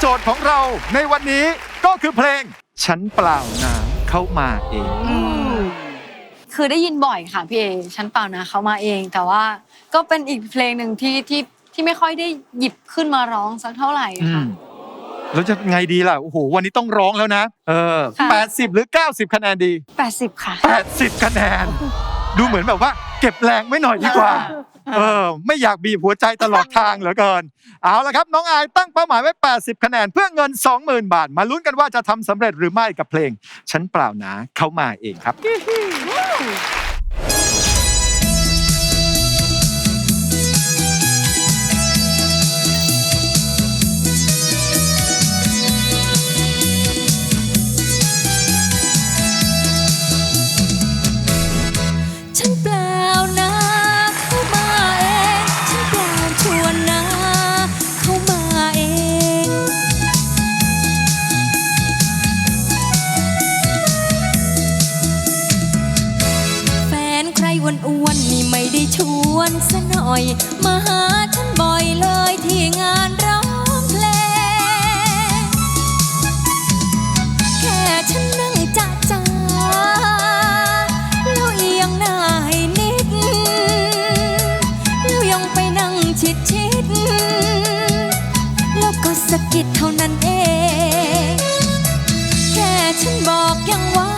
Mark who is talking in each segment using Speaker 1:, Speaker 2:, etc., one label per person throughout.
Speaker 1: โจทย์ของเราในวันนี้ก็คือเพลง ฉันเปล่าน้ำเข้ามาเอง
Speaker 2: คือได้ยินบ่อยค่ะพี่เอฉันเปล่านะเขามาเอง แต่ว่าก็เป็นอีกเพลงหนึ่งที่ที่ที่ไม่ค่อยได้หยิบขึ้นมาร้องสักเท่าไหร่
Speaker 1: อื
Speaker 2: ค่ะ
Speaker 1: มแล้วจะไงดีล่ะ โอ้โห วันนี้ต้องร้องแล้วนะ เออ
Speaker 2: ค่ะ
Speaker 1: 80 หรือ 90 คะแนนดี
Speaker 2: 80 ค่ะ
Speaker 1: 80 คะแนน ดูเหมือนแบบว่า เก็บแรงไม่หน่อยดีกว่า เออไม่อยากบีบหัวใจตลอดทางเหลือเกิน เอาละครับน้องอายตั้งเป้าหมายไว้ 80 คะแนนเพื่อเงิน 20,000 บาท มาลุ้นกันว่าจะทำสำเร็จหรือไม่กับเพลง ฉันเปล่านะเขามาเองครับ
Speaker 3: วนซะหน่อย มาหาฉันบ่อยเลยที่งานร้องเพลง แค่ฉันนั่งจ้าจ้าแล้วเอียงหน้าให้นิด แล้วยังไปนั่งชิดชิด แล้วก็สะกิดเท่านั้นเอง แค่ฉันบอกยังว่า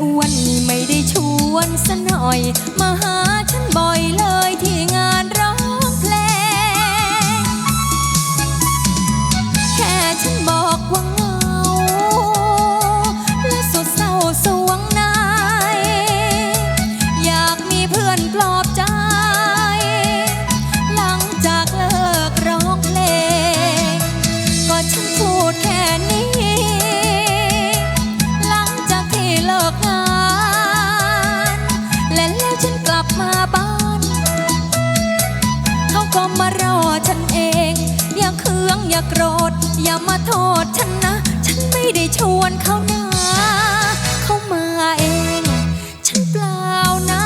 Speaker 3: อ้วนๆนี่ไม่ได้ชวนซะหน่อย มาหาฉันบ่อยเลย โกรธ อย่ามาโทษฉันนะ ฉันไม่ได้ชวนเขานะเขามาเอง ฉันเปล่านะ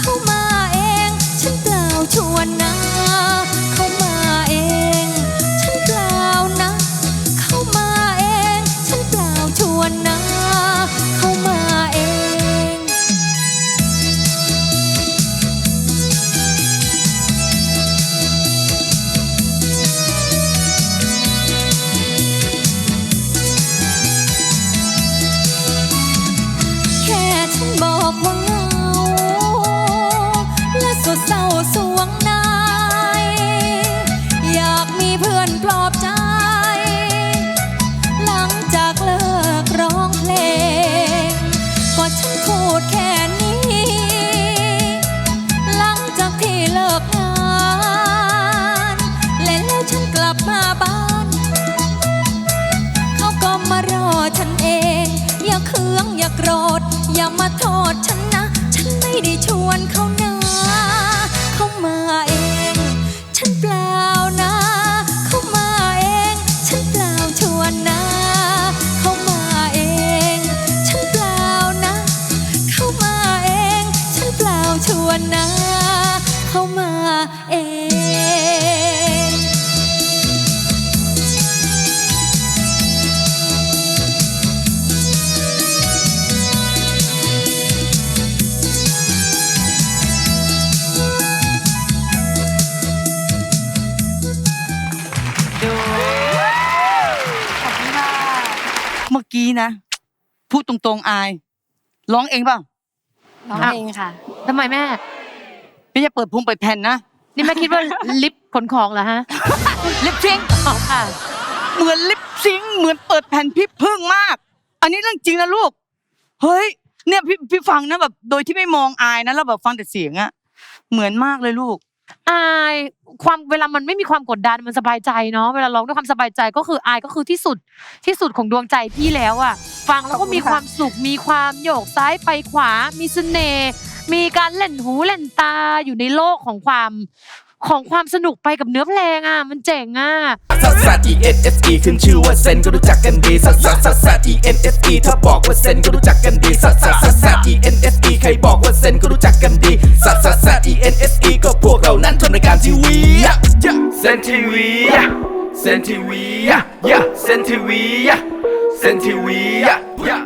Speaker 3: เขามาเอง ฉันเปล่าชวนนะาเคืองอย่าโกรธ อย่ามาโทษฉันนะ ฉันไม่ได้ชวนเขานะเขามาเอง ฉันเปล่านะเขามาเอง ฉันเปล่าชวนนะเขามาเอง ฉันเปล่านะเขามาเอง ฉันเปล่าชวนนะเขามาเอง
Speaker 4: มื่อกี้นะ พูดตรงๆอายร้องเองเปล่า
Speaker 2: ร้องเองค่ะ
Speaker 5: ทำไมแม่
Speaker 4: ไม่จะเปิดพุงเปิดแผ่นนะ
Speaker 5: นี่แม่คิดว่าลิฟต์ขนของเหรอฮะ
Speaker 4: ลิปซิงค์
Speaker 5: อ๋อค่ะ
Speaker 4: เหมือนลิปซิงค์เหมือนเปิดแผ่นพี่พึ่งมาก อันนี้เรื่องจริงนะลูก เฮ้ย เนี่ยพี่พี่ฟังนะแบบ โดยที่ไม่มองอายนะแล้วแบบฟังแต่เสียงอะเหมือนมากเลยลูก
Speaker 5: อายความเวลามันไม่มีความกดดันมันสบายใจเนาะเวลาร้องด้วยความสบายใจก็คืออายก็คือที่สุดที่สุดของดวงใจพี่แล้วอะฟังแล้วก็มีความสุขมีความโยกซ้ายไปขวา มีเสน่ห์มีการเล่นหูเล่นตาอยู่ในโลกของความของความสนุกไปกับเนื้อเพลงอะมันเจ๋งอะ
Speaker 6: ซัสซัส E N S E ขึ้นชื่อว่าเซนก็รู้จักกันดีซัสซัสซัสซัส E N S E ถ้าบอกว่าเซนก็รู้จักกันดีซัสซัสซัสซัส E N S E ใครบอกว่าเซนก็รู้จักกันดีซัสซัสซัส นั้นทำรายก